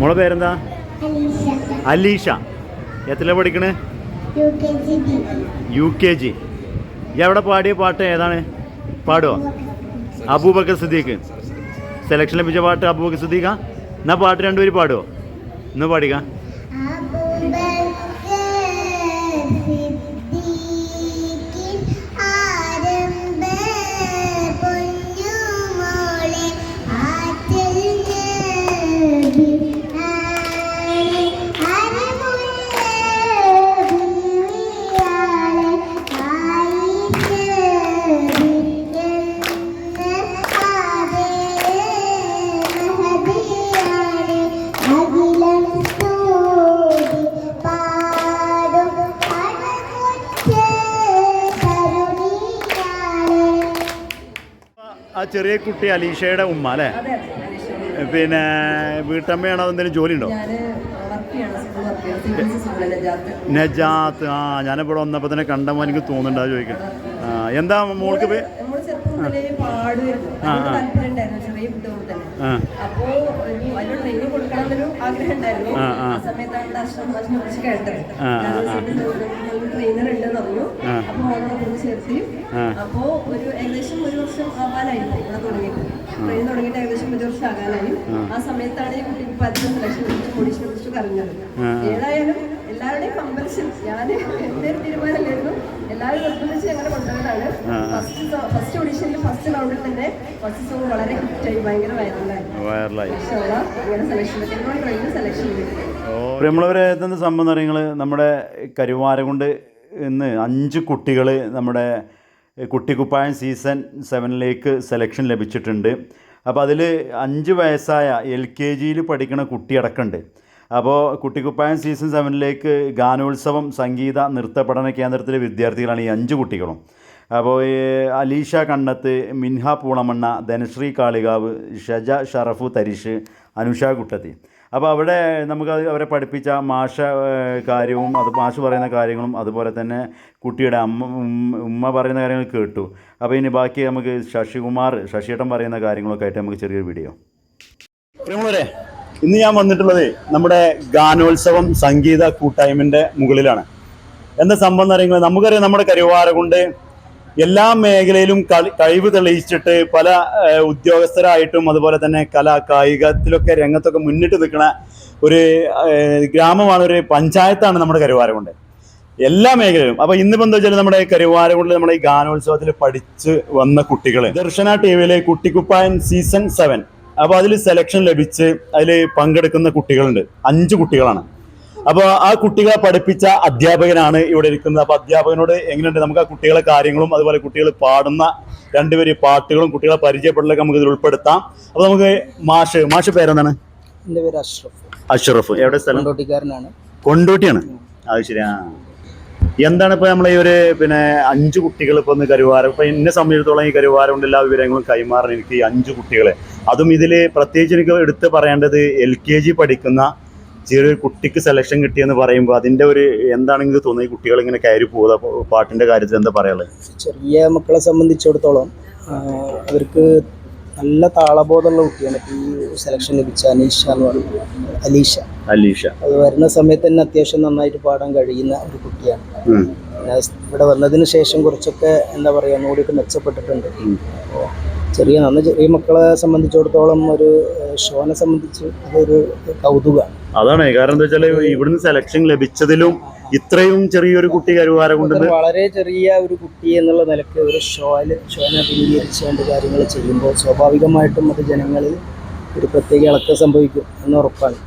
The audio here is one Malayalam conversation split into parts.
മോളെ പേരെന്താ? അലീഷ. എത്ര പഠിക്കണ്? U K G. അവിടെ പാടിയ പാട്ട് ഏതാണ്? പാടുവോ? അബൂബക്കർ സിദ്ദീഖ്. സെലക്ഷൻ ലഭിച്ച പാട്ട് അബൂബക്കർ സിദ്ദീഖ? എന്നാ പാട്ട് രണ്ടുപേരും പാടുവോ? ഇന്ന് പാടിക്ക. ചെറിയ കുട്ടി അലീഷയുടെ ഉമ്മ അല്ലേ. പിന്നെ വീട്ടമ്മയാണോ എന്തെങ്കിലും ജോലി ഉണ്ടോ? നജാത്ത്. ആ ഞാനിവിടെ വന്നപ്പോൾ തന്നെ കണ്ട എനിക്ക് തോന്നുന്നുണ്ട് അത് ചോദിക്കണം എന്താ മോൾക്ക് അപ്പോ ഒരു ഏകദേശം ഒരു വർഷം ആവാനായിരുന്നു ഇവിടെ തുടങ്ങിയിട്ട്. ട്രെയിൻ തുടങ്ങിയിട്ട് ഏകദേശം ഒരു വർഷം ആകാനായി ആ. സമയത്താണ് ഈ കുറിച്ച് ഓഡീഷനെ കുറിച്ച്. ഏതായാലും എല്ലാവരുടെയും കമ്പൽഷൻ ഞാൻ എന്റെ ഒരു തീരുമാനമല്ലായിരുന്നു. എല്ലാവരും നിർബന്ധിച്ച് ഞങ്ങൾ. ഫസ്റ്റ് ഫസ്റ്റ് ഓഡീഷനിൽ ഫസ്റ്റ് റൗണ്ടിൽ തന്നെ ഫസ്റ്റ് സോങ് വളരെ ഹിറ്റായി ഭയങ്കര വൈറലായി വയറിലായി ഇങ്ങനെ സെലക്ഷൻ പ്രിയമുള്ളവരെ സംബന്ധം നിങ്ങൾ നമ്മുടെ കരുവാരകൊണ്ട് ഇന്ന് അഞ്ച് കുട്ടികൾ നമ്മുടെ കുട്ടിക്കുപ്പായം സീസൺ സെവനിലേക്ക് സെലക്ഷൻ ലഭിച്ചിട്ടുണ്ട്. അപ്പോൾ അതിൽ അഞ്ച് വയസ്സായ എൽ കെ ജിയിൽ പഠിക്കുന്ന കുട്ടിയടക്കമുണ്ട് അപ്പോൾ കുട്ടിക്കുപ്പായം സീസൺ സെവനിലേക്ക് ഗാനോത്സവം സംഗീത നൃത്ത പഠന കേന്ദ്രത്തിലെ വിദ്യാർത്ഥികളാണ് ഈ അഞ്ച് കുട്ടികളും. അപ്പോൾ അലീഷ കണ്ണത്ത് മിൻഹ പൂളമണ്ണ ധനശ്രീ കാളികാവ് ഷജ ഷറഫു തരിഷ് അനുഷ കുട്ടത്തി. അപ്പോൾ അവിടെ നമുക്ക് അവരെ പഠിപ്പിച്ച മാഷ കാര്യവും അത് മാഷ് പറയുന്ന കാര്യങ്ങളും അതുപോലെ തന്നെ കുട്ടിയുടെ അമ്മ ഉമ്മ- പറയുന്ന കാര്യങ്ങൾ കേട്ടു. അപ്പോൾ ഇനി ബാക്കി നമുക്ക് ശശികുമാർ ശശിയേട്ടൻ പറയുന്ന കാര്യങ്ങളൊക്കെ ആയിട്ട് നമുക്ക് ചെറിയൊരു വീഡിയോ പ്രിയമുള്ളവരെ ഇന്ന് ഞാൻ വന്നിട്ടുള്ളത് നമ്മുടെ ഗാനോത്സവം സംഗീത കൂട്ടായ്മന്റെ മുകളിലാണ്. എന്താ സംഭവം എന്ന് പറയുന്നത് നമുക്കറിയാം നമ്മുടെ കരുവാര കൊണ്ട് എല്ലാ മേഖലയിലും കഴിവ് തെളിയിച്ചിട്ട് പല ഉദ്യോഗസ്ഥരായിട്ടും അതുപോലെ തന്നെ കല കായികത്തിലൊക്കെ രംഗത്തൊക്കെ മുന്നിട്ട് നിൽക്കുന്ന ഒരു ഗ്രാമമാണ് ഒരു പഞ്ചായത്താണ് നമ്മുടെ കരുവാരകുണ്ട്. എല്ലാ മേഖലയിലും. അപ്പൊ ഇന്നിപ്പോ എന്താ വെച്ചാൽ നമ്മുടെ കരുവാരകുണ്ടിൽ നമ്മുടെ ഈ ഗാനോത്സവത്തിൽ പഠിച്ച് വന്ന കുട്ടികൾ ദർശന ടി വിയിലെ കുട്ടിക്കുപ്പായൻ സീസൺ സെവൻ. അപ്പൊ അതിൽ സെലക്ഷൻ ലഭിച്ച് അതിൽ പങ്കെടുക്കുന്ന കുട്ടികളുണ്ട്. അഞ്ച് കുട്ടികളാണ്. അപ്പോൾ ആ കുട്ടികളെ പഠിപ്പിച്ച അധ്യാപകനാണ് ഇവിടെ ഇരിക്കുന്നത്. അപ്പോൾ അധ്യാപകനോട് എങ്ങനെയുണ്ട്? നമുക്ക് ആ കുട്ടികളെ കാര്യങ്ങളും അതുപോലെ കുട്ടികൾ പാടുന്ന രണ്ടുപേര് പാട്ടുകളും കുട്ടികളെ പരിചയപ്പെടലൊക്കെ നമുക്ക് ഇതിൽ ഉൾപ്പെടുത്താം. അപ്പോൾ നമുക്ക് മാഷ് മാഷ് പേരെന്താണ്? എന്റെ പേര് അഷ്റഫ്. അഷ്റഫ്. എവിടെ സ്ഥലം? കൊണ്ടോട്ടിക്കാരനാണ്. കൊണ്ടോട്ടിയാണ്. അത് ശരി ആ. എന്താണ് ഇപ്പൊ നമ്മളെ ഈ ഒരു പിന്നെ അഞ്ച് കുട്ടികൾ ഇപ്പൊ ഒന്ന് കരുവാരം? ഇപ്പൊ എന്നെ സംബന്ധിച്ചിടത്തോളം ഈ കരുവാരം കൊണ്ട് എല്ലാ വിവരങ്ങളും കൈമാറാൻ എനിക്ക് ഈ അഞ്ച് കുട്ടികളെ. അതും ഇതിൽ പ്രത്യേകിച്ച് എനിക്ക് എടുത്ത് പറയേണ്ടത് എൽ കെ ജി പഠിക്കുന്ന ചെറിയൊരു കുട്ടിക്ക് സെലക്ഷൻ കിട്ടിയെന്ന് പറയുമ്പോൾ അതിന്റെ ഒരു എന്താണെങ്കിൽ തോന്നി കുട്ടികൾ ഇങ്ങനെ കയറി പോകുക പാട്ടിന്റെ കാര്യത്തിൽ എന്താ പറയാനുള്ളത്? ചെറിയ മക്കളെ സംബന്ധിച്ചിടത്തോളം അവർക്ക് നല്ല താളബോധമുള്ള കുട്ടിയാണ്. ഈ സെലക്ഷൻ ലഭിച്ച അനീഷ എന്ന് പറയുന്നത് അലീഷ. അലീഷ. അത് വരുന്ന സമയത്ത് തന്നെ അത്യാവശ്യം നന്നായിട്ട് പാടാൻ കഴിയുന്ന ഒരു കുട്ടിയാണ്. പിന്നെ ഇവിടെ വന്നതിന് ശേഷം കുറച്ചൊക്കെ എന്താ പറയുക ഒന്നുകൂടിയൊക്കെ മെച്ചപ്പെട്ടിട്ടുണ്ട്. ചെറിയ നന്ന ചെറിയ മക്കളെ സംബന്ധിച്ചിടത്തോളം ഒരു ഷോനെ സംബന്ധിച്ച് അതൊരു കൗതുകമാണ്. അതാണ്. കാരണം എന്താ വെച്ചാൽ ഇവിടുന്ന് സെലക്ഷൻ ലഭിച്ചതിലും ഇത്രയും ചെറിയൊരു കുട്ടി കരുവാരം കൊണ്ട് വളരെ ചെറിയ ഒരു കുട്ടി എന്നുള്ള നിലയ്ക്ക് ഒരു ഷോയിൽ ഷോനെ അഭിമുഖീകരിച്ചുകൊണ്ട് കാര്യങ്ങൾ ചെയ്യുമ്പോൾ സ്വാഭാവികമായിട്ടും അത് ജനങ്ങളിൽ ഒരു പ്രത്യേക ഇളക്കം സംഭവിക്കും എന്ന് ഉറപ്പാണ്.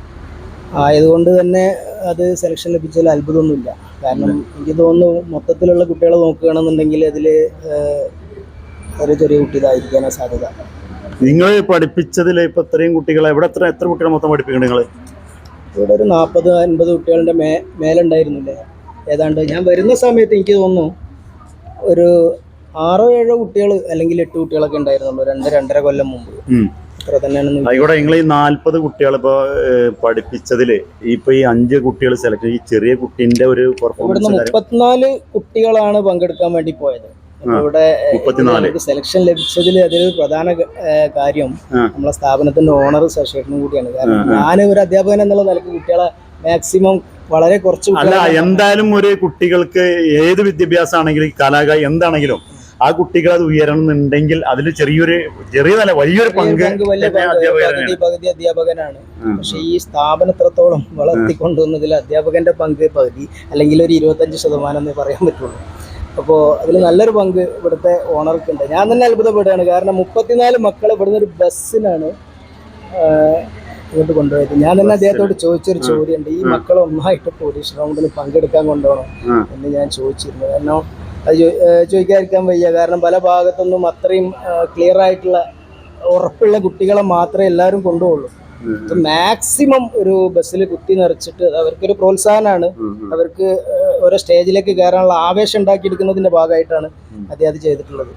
ആയതുകൊണ്ട് തന്നെ അത് സെലക്ഷൻ ലഭിച്ചാൽ അത്ഭുതമൊന്നുമില്ല. കാരണം എനിക്ക് തോന്നുന്നു മൊത്തത്തിലുള്ള കുട്ടികളെ നോക്കുകയാണെന്നുണ്ടെങ്കിൽ അതിൽ ഒരു ചെറിയ കുട്ടി ഇതായിരിക്കാനാണ് സാധ്യത. നിങ്ങൾ പഠിപ്പിച്ചതിൽ ഇപ്പം ഇത്രയും കുട്ടികളെ ഇവിടെ എത്ര എത്ര കുട്ടികളെ മൊത്തം പഠിപ്പിക്കുന്നുണ്ട് നിങ്ങൾ ഇവിടെ ഒരു നാൽപ്പത് അൻപത് കുട്ടികളുടെ മേ മേലുണ്ടായിരുന്നില്ലേ? ഏതാണ്ട് ഞാൻ വരുന്ന സമയത്ത് എനിക്ക് തോന്നുന്നു ഒരു ആറോ ഏഴോ കുട്ടികൾ അല്ലെങ്കിൽ എട്ട് കുട്ടികളൊക്കെ ഉണ്ടായിരുന്നുള്ളൂ രണ്ട് രണ്ടര കൊല്ലം മുമ്പ്. അത്ര തന്നെയാണ് ആയിക്കോട്ടെ നിങ്ങൾ ഈ കുട്ടികൾ ഇപ്പോ പഠിപ്പിച്ചതിൽ ഇപ്പൊ ഈ അഞ്ച് കുട്ടികൾ സെലക്ട് ഈ ചെറിയ കുട്ടിന്റെ ഒരു പെർഫോമൻസ് മുപ്പത്തിനാല് കുട്ടികളാണ് പങ്കെടുക്കാൻ വേണ്ടി പോയത്. ഇവിടെ. സെലക്ഷൻ ലഭിച്ചതിൽ അതൊരു പ്രധാന കാര്യം. നമ്മളെ സ്ഥാപനത്തിന്റെ ഓണർ ശശേഷനും കൂടിയാണ്. കാരണം ഞാൻ ഒരു അധ്യാപകൻ എന്നുള്ള നിലയ്ക്ക് കുട്ടികളെ മാക്സിമം വളരെ കുറച്ച് അല്ല എന്തായാലും ഒരു കുട്ടികൾക്ക് ഏത് വിദ്യാഭ്യാസം ആണെങ്കിലും കലാക എന്താണെങ്കിലും ആ കുട്ടികൾ അത് ഉയരണമെന്നുണ്ടെങ്കിൽ അതിൽ ചെറിയൊരു ചെറിയതല്ല വലിയൊരു പങ്ക് പകുതി അധ്യാപകനാണ്. പക്ഷെ ഈ സ്ഥാപനം എത്രത്തോളം വളർത്തിക്കൊണ്ടുവന്നതിൽ അധ്യാപകന്റെ പങ്ക് പകുതി അല്ലെങ്കിൽ ഒരു ഇരുപത്തഞ്ച് ശതമാനം എന്ന് പറയാൻ പറ്റുള്ളൂ. അപ്പോൾ അതിൽ നല്ലൊരു പങ്ക് ഇവിടുത്തെ ഓണർക്കുണ്ട് ഞാൻ തന്നെ അത്ഭുതപ്പെടുകയാണ്. കാരണം മുപ്പത്തിനാല് മക്കൾ ഇവിടുന്ന് ഒരു ബസ്സിനാണ് ഇങ്ങോട്ട് കൊണ്ടുപോയത്. ഞാൻ തന്നെ അദ്ദേഹത്തോട് ചോദിച്ചൊരു ചോദ്യമുണ്ട്. ഈ മക്കൾ ഒന്നായിട്ട് പോലീസ് റൗണ്ടിൽ പങ്കെടുക്കാൻ കൊണ്ടുപോകണം? എന്ന് ഞാൻ ചോദിച്ചിരുന്നു. കാരണം അത് ചോദിക്കാതിരിക്കാൻ വയ്യ. കാരണം പല ഭാഗത്തൊന്നും അത്രയും ക്ലിയർ ആയിട്ടുള്ള ഉറപ്പുള്ള കുട്ടികളെ മാത്രമേ എല്ലാവരും കൊണ്ടുപോകുള്ളൂ. മാക്സിമം ഒരു ബസ്സിൽ കുത്തി നിറച്ചിട്ട് അവർക്കൊരു പ്രോത്സാഹനമാണ്. അവർക്ക് ഓരോ സ്റ്റേജിലേക്ക് കയറാനുള്ള ആവേശം ഉണ്ടാക്കിയെടുക്കുന്നതിന്റെ ഭാഗമായിട്ടാണ് അദ്ദേഹം അത് ചെയ്തിട്ടുള്ളത്.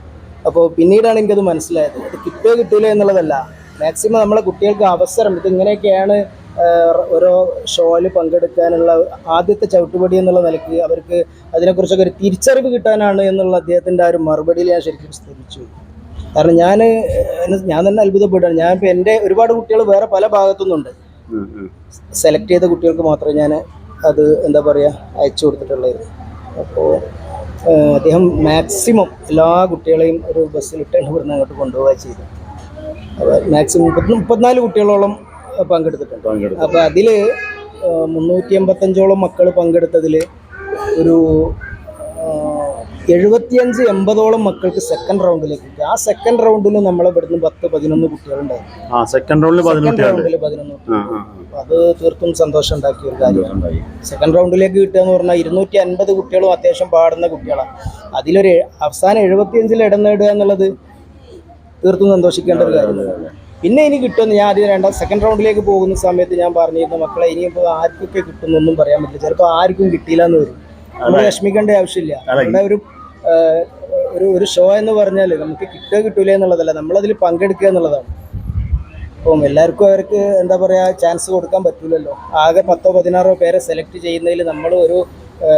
അപ്പോൾ പിന്നീടാണ് എനിക്കത് മനസ്സിലായത്. അത് കിട്ടുകയോ കിട്ടൂല എന്നുള്ളതല്ല. മാക്സിമം നമ്മളെ കുട്ടികൾക്ക് അവസരം ഇത് ഇങ്ങനെയൊക്കെയാണ് ഏഹ്, ഓരോ ഷോയിൽ പങ്കെടുക്കാനുള്ള ആദ്യത്തെ ചവിട്ടുപടി എന്നുള്ള നിലയ്ക്ക് അവർക്ക് അതിനെക്കുറിച്ചൊക്കെ ഒരു തിരിച്ചറിവ് കിട്ടാനാണ് എന്നുള്ള അദ്ദേഹത്തിന്റെ ആ ഒരു മറുപടിയിൽ ഞാൻ ശരിക്കും സ്ഥിരിച്ചു കാരണം ഞാൻ ഞാൻ തന്നെ അത്ഭുതപ്പെട്ടു ഞാൻ ഇപ്പൊ എന്റെ ഒരുപാട് കുട്ടികൾ വേറെ പല ഭാഗത്തുനിന്നുണ്ട്. സെലക്ട് ചെയ്ത കുട്ടികൾക്ക് മാത്രമേ ഞാൻ അത് എന്താ പറയുക അയച്ചു കൊടുത്തിട്ടുള്ളത് അപ്പോൾ അദ്ദേഹം മാക്സിമം എല്ലാ കുട്ടികളെയും ഒരു ബസ്സിൽ ബസ്സിലിട്ടാണ് ഇവിടുന്ന് അങ്ങോട്ട് കൊണ്ടുപോവുക ചെയ്തു അപ്പോൾ മാക്സിമം മുപ്പത്തി മുപ്പത്തിനാല് കുട്ടികളോളം പങ്കെടുത്തിട്ടുണ്ട്. പങ്കെടുത്തു. അപ്പോൾ അതിൽ മുന്നൂറ്റി എൺപത്തഞ്ചോളം മക്കൾ പങ്കെടുത്തതിൽ ഒരു എഴുപത്തിയഞ്ച് എൺപതോളം മക്കൾക്ക് സെക്കൻഡ് റൗണ്ടിലേക്ക് കിട്ടി. ആ സെക്കൻഡ് റൗണ്ടിൽ നമ്മളെ ഇവിടുന്ന് പത്ത് പതിനൊന്ന് കുട്ടികളുണ്ടായിരുന്നു. ആ സെക്കൻഡ് റൗണ്ടിൽ പതിനൊന്ന് അത് തീർത്തും സന്തോഷം ഉണ്ടാക്കിയ ഒരു കാര്യമാണ്. സെക്കൻഡ് റൗണ്ടിലേക്ക് കിട്ടുക എന്ന് പറഞ്ഞാൽ ഇരുന്നൂറ്റി അൻപത് കുട്ടികളും അത്യാവശ്യം പാടുന്ന കുട്ടികളാണ്. അതിലൊരു അവസാനം എഴുപത്തിയഞ്ചിൽ ഇടം നേടുക എന്നുള്ളത് തീർത്തും സന്തോഷിക്കേണ്ട ഒരു കാര്യമാണ്. പിന്നെ ഇനി കിട്ടുമെന്ന് ഞാൻ ആദ്യം രണ്ടാം സെക്കൻഡ് റൗണ്ടിലേക്ക് പോകുന്ന സമയത്ത് ഞാൻ പറഞ്ഞിരുന്നു മക്കളെ ഇനിയിപ്പോൾ ആർക്കൊക്കെ കിട്ടുന്നൊന്നും പറയാൻ പറ്റില്ല. ചിലപ്പോൾ ആർക്കും കിട്ടിയില്ല എന്ന് വരും. നമ്മൾ വിഷമിക്കേണ്ട ആവശ്യമില്ല. നമ്മുടെ ഒരു ഒരു ഒരു ഷോ എന്ന് പറഞ്ഞാൽ നമുക്ക് കിട്ടുക കിട്ടൂല എന്നുള്ളതല്ല നമ്മളതിൽ പങ്കെടുക്കുക എന്നുള്ളതാണ്. അപ്പം എല്ലാവർക്കും അവർക്ക് എന്താ പറയുക ചാൻസ് കൊടുക്കാൻ പറ്റില്ലല്ലോ ആകെ പത്തോ പതിനാറോ പേരെ സെലക്ട് ചെയ്യുന്നതിൽ നമ്മൾ ഒരു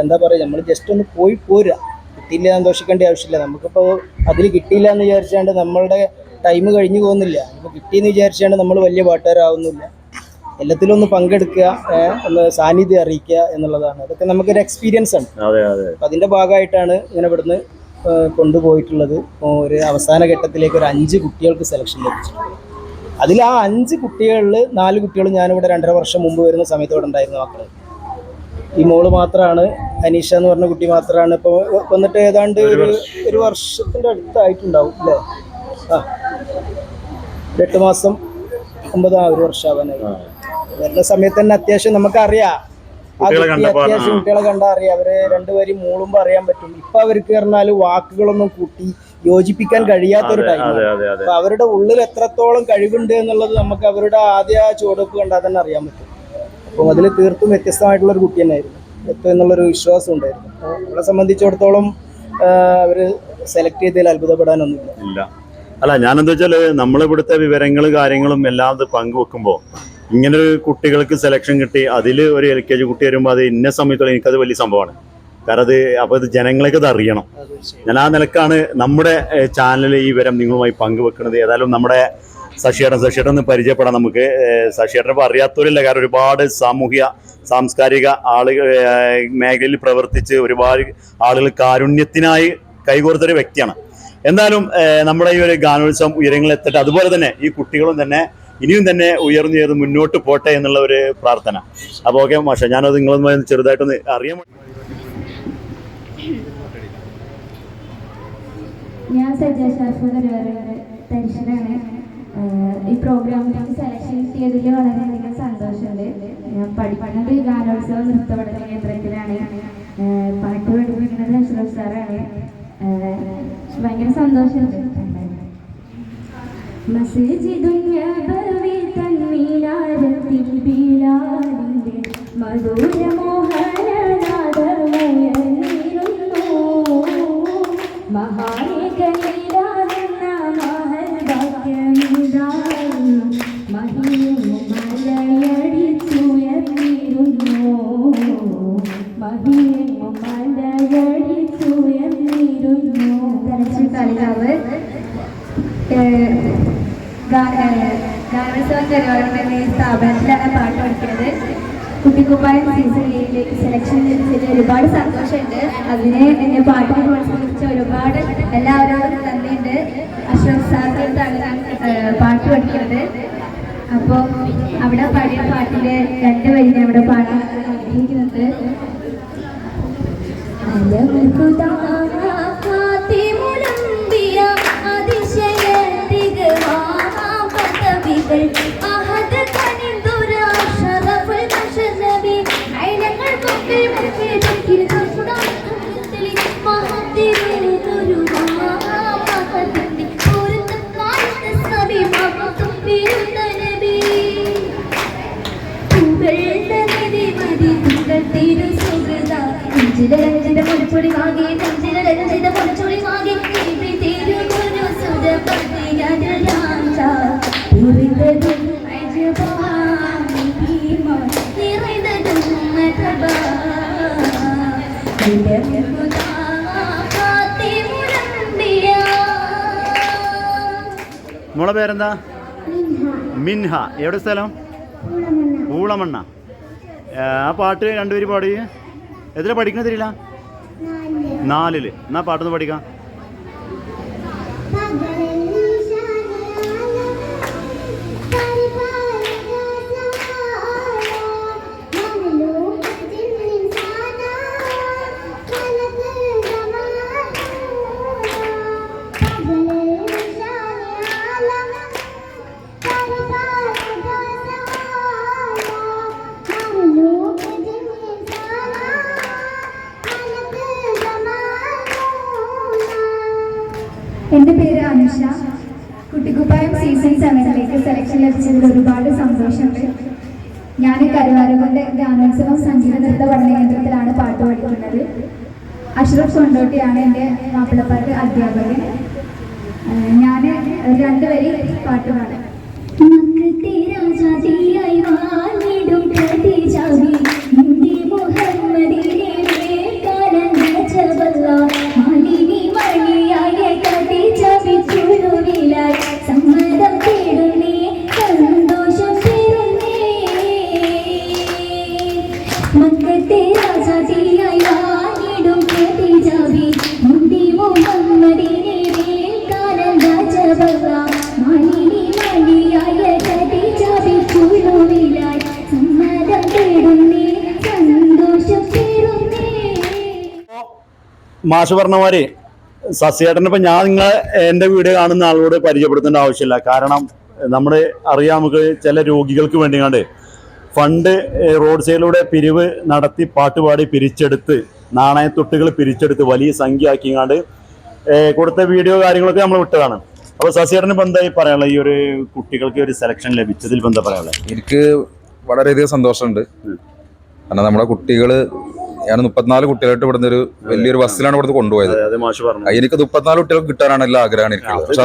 എന്താ പറയുക നമ്മൾ ജസ്റ്റ് ഒന്ന് പോയി പോരുക. കിട്ടിയില്ല സന്തോഷിക്കേണ്ട ആവശ്യമില്ല. നമുക്കിപ്പോൾ അതിൽ കിട്ടിയില്ല എന്ന് വിചാരിച്ചാണ്ട് നമ്മളുടെ ടൈം കഴിഞ്ഞു പോകുന്നില്ല. ഇപ്പോൾ കിട്ടിയെന്ന് വിചാരിച്ചാണ്ട് നമ്മൾ വലിയ പാട്ടുകാരാവുന്നില്ല. എല്ലാത്തിലും ഒന്ന് പങ്കെടുക്കുക ഒന്ന് സാന്നിധ്യം അറിയിക്കുക എന്നുള്ളതാണ്. അതൊക്കെ നമുക്കൊരു എക്സ്പീരിയൻസ് ആണ്. അതെ അതെ. അപ്പം അതിന്റെ ഭാഗമായിട്ടാണ് ഇങ്ങനെ ഇവിടുന്ന് കൊണ്ടുപോയിട്ടുള്ളത്. ഒരു അവസാന ഘട്ടത്തിലേക്ക് ഒരു അഞ്ച് കുട്ടികൾക്ക് സെലക്ഷൻ ലഭിച്ചിട്ടുണ്ട്. അതിൽ ആ അഞ്ച് കുട്ടികളിൽ നാല് കുട്ടികൾ ഞാനിവിടെ രണ്ടര വർഷം മുമ്പ് വരുന്ന സമയത്ത് ഇവിടെ ഉണ്ടായിരുന്ന മക്കൾ ഈ മോൾ മാത്രമാണ് അനീഷ എന്ന് പറഞ്ഞ കുട്ടി മാത്രമാണ് ഇപ്പോൾ വന്നിട്ട് ഏതാണ്ട് ഒരു ഒരു വർഷത്തിന്റെ അടുത്തായിട്ടുണ്ടാവും അല്ലേ? ആ. ഒരു എട്ട് മാസം ഒമ്പതാ ആ ഒരു വർഷമാവാനായി വരുന്ന സമയത്ത് തന്നെ അത്യാവശ്യം നമുക്കറിയാം. അത്യാവശ്യം കുട്ടികളെ കണ്ടാൽ അറിയാം. അവരെ രണ്ടുപേരും മൂളുമ്പോൾ അറിയാൻ പറ്റും ഇപ്പൊ അവർക്ക് പറഞ്ഞാൽ വാക്കുകളൊന്നും കൂട്ടി യോജിപ്പിക്കാൻ കഴിയാത്തൊരു ഒരു ടൈം അപ്പൊ അവരുടെ ഉള്ളിൽ എത്രത്തോളം കഴിവുണ്ട് എന്നുള്ളത് നമുക്ക് അവരുടെ ആദ്യ ചുവടുവെപ്പ് കണ്ടാൽ തന്നെ അറിയാൻ പറ്റും. അപ്പം അതിൽ തീർത്തും വ്യത്യസ്തമായിട്ടുള്ള ഒരു കുട്ടി തന്നെയായിരുന്നു. എത്തും എന്നുള്ളൊരു വിശ്വാസം ഉണ്ടായിരുന്നു. അപ്പോൾ അവളെ സംബന്ധിച്ചിടത്തോളം അവർ സെലക്ട് ചെയ്തതിൽ അത്ഭുതപ്പെടാനൊന്നുമില്ല. ഇല്ല. അല്ല ഞാനെന്താ വെച്ചാൽ നമ്മളിവിടുത്തെ വിവരങ്ങൾ കാര്യങ്ങളും എല്ലാം അത് പങ്കുവെക്കുമ്പോൾ ഒരു കുട്ടികൾക്ക് സെലക്ഷൻ കിട്ടി അതിൽ ഒരു എൽ കെ ജി കുട്ടി വരുമ്പോൾ അത് ഇന്ന സമയത്തോളം എനിക്കത് വലിയ സംഭവമാണ്. കാരണം അത് അപ്പോൾ ഇത് ജനങ്ങൾക്ക് അത് അറിയണം. ഞാൻ ആ നിലക്കാണ് നമ്മുടെ ചാനലിൽ ഈ വിവരം നിങ്ങളുമായി പങ്കുവെക്കുന്നത്. ഏതായാലും നമ്മുടെ ശശിയേട്ടൻ ശശിയേട്ടൻ ഒന്ന് പരിചയപ്പെടാം നമുക്ക്. ശശിയേട്ടൻ ഇപ്പോൾ അറിയാത്തവരില്ല. കാരണം ഒരുപാട് സാമൂഹ്യ സാംസ്കാരിക ആളുകൾ മേഖലയിൽ പ്രവർത്തിച്ച് ഒരുപാട് ആളുകൾ കാരുണ്യത്തിനായി കൈകോർത്തൊരു വ്യക്തിയാണ്. എന്തായാലും നമ്മുടെ ഈ ഒരു ഗാനോത്സവം ഉയരങ്ങളിൽ എത്തട്ടെ. അതുപോലെ തന്നെ ഈ കുട്ടികളും തന്നെ ഇനിയും തന്നെ ഉയർന്നു ഉയർന്ന് മുന്നോട്ട് പോട്ടെ എന്നുള്ള ഒരു പ്രാർത്ഥന. അപ്പോൾ ഓക്കെ മാഷ ഞാനത് നിങ്ങളൊന്ന് ചെറുതായിട്ടൊന്ന് അറിയാൻ ഞാൻ സജ ഈ പ്രോഗ്രാമിലേക്ക് സെലക്ഷൻ കിട്ടിയതിൽ വളരെയധികം സന്തോഷമുണ്ട്. ഞാൻ പഠിക്കുന്നത് ഗാനോത്സവ നൃത്ത പഠന കേന്ദ്രത്തിലാണ് പാട്ട് പഠിപ്പിക്കുന്നത് അഷ്റഫ് സാറാണ് ഭയങ്കര സന്തോഷമുണ്ട്. മസ്ജിദുൻ നബവി തന്മീനാരത്തിൽ ബിലാലിന്റെ ഈ സ്ഥാപനത്തിലാണ് പാട്ട് പഠിക്കുന്നത്. കുട്ടിക്കുപ്പായം സീസൺ ലീഗിലേക്ക് സെലക്ഷൻ ലഭിച്ചതിൽ ഒരുപാട് സന്തോഷമുണ്ട്. അതിന് എന്നെ പാട്ടിനെ പ്രോത്സാഹിപ്പിച്ച ഒരുപാട് എല്ലാവരോടും നന്ദിയുണ്ട്. അശോക് സാറിന്റെ അടുത്താണ് ഞാൻ പാട്ട് പഠിക്കുന്നത്. അപ്പോൾ അവിടെ പാടിയ പാട്ടിലെ രണ്ട് വരി ഞാൻ ഇവിടെ പാടാൻ ആഗ്രഹിക്കുന്നുണ്ട് ും മോളെ പേരെന്താ? മിൻഹ. എവിടെ സ്ഥലം? ഊളമണ്ണ. ആ പാട്ട് രണ്ടുപേര് പാടി എത്ര പഠിക്കണ തരില്ല നാലിൽ. എന്നാ പാട്ടൊന്ന് പഠിക്കാം. എന്റെ പേര് അനുഷ. കുട്ടിക്കുപ്പായം സീസൺ സെവനിലേക്ക് സെലക്ഷൻ ലഭിച്ചതിൽ ഒരുപാട് സന്തോഷമുണ്ട്. ഞാൻ കരുവാരകുണ്ട് ഗാനോത്സവം സംഗീത നൃത്ത പഠന കേന്ദ്രത്തിലാണ് പാട്ട് പഠിക്കുന്നത്. അഷ്റഫ് കൊണ്ടോട്ടിയാണ് എന്റെ മാപ്പിളപ്പാട്ട് അധ്യാപകൻ. ഞാൻ രണ്ടുപേരി പാട്ട് പാടാം. മാഷ് പറഞ്ഞമാര് സസ്യേട്ടൻ ഇപ്പം ഞാൻ നിങ്ങളെ എന്റെ വീഡിയോ കാണുന്ന ആളോട് പരിചയപ്പെടുത്തേണ്ട ആവശ്യമില്ല. കാരണം നമ്മൾ അറിയാം നമുക്ക് ചില രോഗികൾക്ക് വേണ്ടിങ്ങാണ്ട് ഫണ്ട് റോഡ് സൈഡിലൂടെ പിരിവ് നടത്തി പാട്ടുപാടി പിരിച്ചെടുത്ത് നാണയത്തൊട്ടുകൾ പിരിച്ചെടുത്ത് വലിയ സംഖ്യ ആക്കിങ്ങാണ്ട് കൊടുത്ത വീഡിയോ കാര്യങ്ങളൊക്കെ നമ്മൾ വിട്ടതാണ്. അപ്പോൾ സസ്യേട്ടന് ഇപ്പം എന്തായി പറയാനുള്ളത്? ഈ ഒരു കുട്ടികൾക്ക് ഒരു സെലക്ഷൻ ലഭിച്ചതിൽ എന്താ പറയാനുള്ളത്? എനിക്ക് വളരെയധികം സന്തോഷമുണ്ട്. കാരണം നമ്മുടെ കുട്ടികൾ ഞാൻ മുപ്പത്തിനാല് കുട്ടികളായിട്ട് ഇവിടുന്ന് ഒരു വലിയൊരു ബസ്സിലാണ് ഇവിടുന്ന് കൊണ്ടുപോയത്. എനിക്ക് മുപ്പത്തിനാല് കുട്ടികൾക്ക് കിട്ടാനാണ് എല്ലാ ആഗ്രഹമാണ് എനിക്ക്. പക്ഷെ.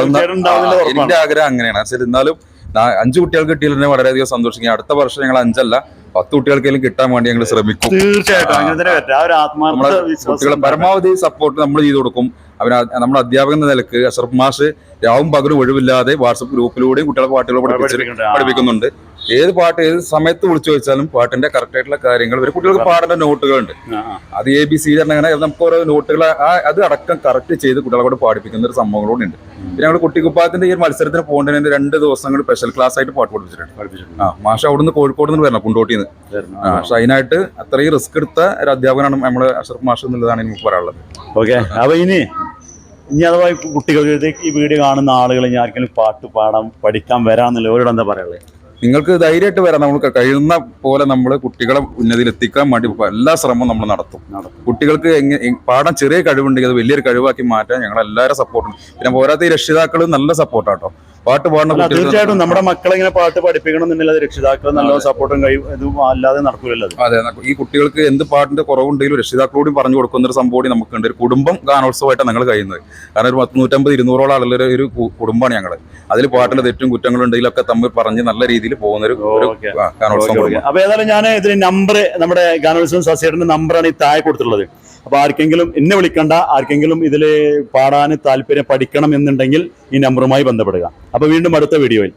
എന്റെ ആഗ്രഹം അങ്ങനെയാണ്. പക്ഷെ എന്നാലും അഞ്ച് കുട്ടികൾക്ക് കിട്ടിയതിൽ വളരെയധികം സന്തോഷിക്കും. അടുത്ത വർഷം ഞങ്ങൾ അഞ്ചല്ല പത്ത് കുട്ടികൾക്കെങ്കിലും കിട്ടാൻ വേണ്ടി ഞങ്ങൾ ശ്രമിക്കും. തീർച്ചയായിട്ടും. പരമാവധി സപ്പോർട്ട് നമ്മൾ ചെയ്തു കൊടുക്കും. അവർ നമ്മുടെ അധ്യാപകൻ എന്ന നിലയ്ക്ക് അഷറഫ് മാഷ് രാവും പകലും ഒഴിവില്ലാതെ വാട്സപ്പ് ഗ്രൂപ്പിലൂടെയും കുട്ടികളെ പാട്ടുകൾ പഠിപ്പിക്കുന്നുണ്ട്. ഏത് പാട്ട് ഏത് സമയത്ത് വിളിച്ചു ചോദിച്ചാലും പാട്ടിന്റെ കറക്റ്റ് ആയിട്ടുള്ള കാര്യങ്ങൾ ഒരു കുട്ടികൾക്ക് പാടേണ്ട നോട്ടുകളുണ്ട്. അത് എ ബി സി അങ്ങനെ നമുക്ക് ഓരോ നോട്ടുകൾ ആ അത് അടക്കം കറക്റ്റ് ചെയ്ത് കുട്ടികളെ കൂടെ പാടിപ്പിക്കുന്ന ഒരു സംഭവം കൂടെ ഉണ്ട്. പിന്നെ ഞങ്ങൾ കുട്ടിക്കുപ്പാത്തിന്റെ ഈ മത്സരത്തിന് പോകേണ്ടതിന് രണ്ട് ദിവസങ്ങൾ സ്പെഷ്യൽ ക്ലാസ് ആയിട്ട് പാട്ട് പഠിപ്പിച്ചിട്ടുണ്ട്. ആ മാഷ അവിടുന്ന് കോഴിക്കോട് നിന്ന് വരണം കുണ്ടോട്ടിന്ന്. തരണം. ആ പക്ഷെ അതിനായിട്ട് അത്രയും റിസ്ക് എടുത്ത ഒരു അധ്യാപകനാണ് നമ്മുടെ അഷറഫ് മാഷ എന്നുള്ളതാണ് എനിക്ക് പറയാനുള്ളത്. ഓക്കെ അപ്പൊ ഇനി ഇനി അഥവാ കുട്ടികൾ കുട്ടികൾക്ക് ഈ വീഡിയോ കാണുന്ന ആളുകൾ ഇനി ആർക്കെങ്കിലും പാട്ട് പാടാൻ പഠിക്കാൻ വരാന്നില്ല ഒരിടം എന്താ പറയാനുള്ളത്? നിങ്ങൾക്ക് ധൈര്യമായിട്ട് വരാം. നമുക്ക് കഴിയുന്ന പോലെ നമ്മൾ കുട്ടികളെ ഉന്നതിയിലെത്തിക്കാൻ വേണ്ടി എല്ലാ ശ്രമവും നമ്മൾ നടത്തും. കുട്ടികൾക്ക് എങ്ങനെ എ- ചെറിയ കഴിവുണ്ടെങ്കിൽ അത് വലിയൊരു കഴിവാക്കി മാറ്റാൻ ഞങ്ങൾ എല്ലാവരും സപ്പോർട്ടും പിന്നെ പോരാത്ത ഈ രക്ഷിതാക്കൾ നല്ല സപ്പോർട്ടാട്ടോ പാട്ട് പാടുന്ന തീർച്ചയായിട്ടും നമ്മുടെ മക്കളെ ഇങ്ങനെ പാട്ട് പഠിപ്പിക്കണം എന്നുള്ളത് രക്ഷിതാക്കൾ നല്ല സപ്പോർട്ടും കഴിയും. ഇതും അല്ലാതെ നടക്കൂലല്ലോ അതെ. ഈ കുട്ടികൾക്ക് എന്ത് പാട്ടിന്റെ കുറവുണ്ടെങ്കിലും രക്ഷിതാക്കളോടും പറഞ്ഞു കൊടുക്കുന്ന ഒരു സംഭവം കൂടി നമുക്കുണ്ട്. ഒരു കുടുംബം ഗാനോത്സവമായിട്ടാണ് ഞങ്ങൾ കഴിയുന്നത്. കാരണം ഒരു നൂറ്റമ്പത് ഇരുന്നൂറോളം ആളുള്ള ഒരു കുടുംബമാണ് ഞങ്ങൾ. അതിൽ പാട്ടിന്റെ തെറ്റും കുറ്റങ്ങളുണ്ടെങ്കിലൊക്കെ തമ്മിൽ പറഞ്ഞ് നല്ല രീതിയിൽ പോകുന്ന ഒരു ഗാനോത്സവം. അപ്പൊ ഏതായാലും ഞാൻ ഇതിന് നമ്പർ നമ്മുടെ ഗാനോത്സവം സസ്യയുടെ നമ്പറാണ് ഈ താഴെ കൊടുത്തിട്ടുള്ളത്. അപ്പൊ ആർക്കെങ്കിലും എന്നെ വിളിക്കണ്ട ആർക്കെങ്കിലും ഇതിൽ പാടാൻ താല്പര്യം പഠിക്കണം എന്നുണ്ടെങ്കിൽ ഈ നമ്പറുമായി ബന്ധപ്പെടുക. അപ്പോൾ വീണ്ടും അടുത്ത വീഡിയോയിൽ.